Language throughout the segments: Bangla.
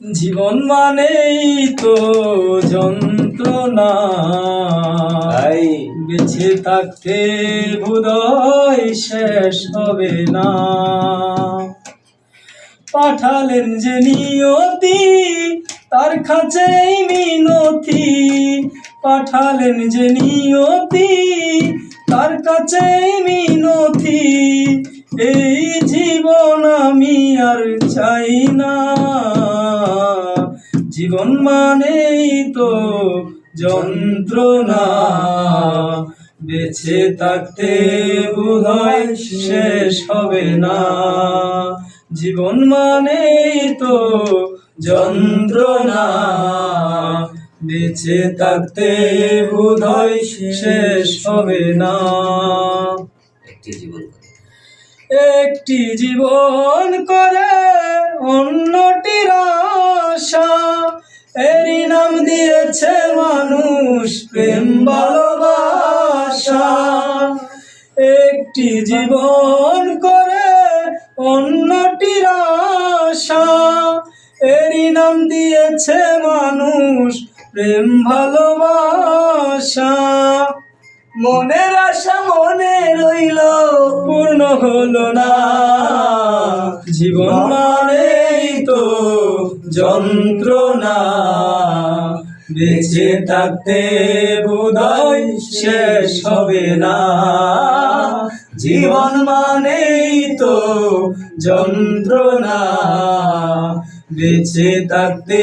জীবন মানেই তো যন্ত্রণা। বেঁচে থাকতে বোধহয় শেষ হবে না। পাঠালেন যে নিয়তি তার কাছেই মিনতি। পাঠালেন যে নিয়তি তার কাছে মিনতি। এই জীবন আমি আর চাই না। জীবন মানেই তো যন্ত্রণা। বেঁচে থাকতে বোধহয় শেষ হবে না। জীবন মানেই তো যন্ত্রণা। বেঁচে থাকতে বোধহয় শেষ হবে না। একটি জীবন একটি জীবন করে এরই নাম দিয়েছে মানুষ প্রেম, ভালোবাসা। একটি জীবন করে অন্যটির আশা। এরই নাম দিয়েছে মানুষ প্রেম, ভালোবাসা। মনের আশা মনে রইল, পূর্ণ হলো না। জীবন তো যন্ত্রণা বেঁচে থাকতে বোধয় শেষ হবে না। জীবন মানেই তো যন্ত্রণা, বেঁচে থাকতে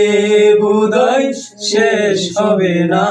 বোধয় শেষ হবে না।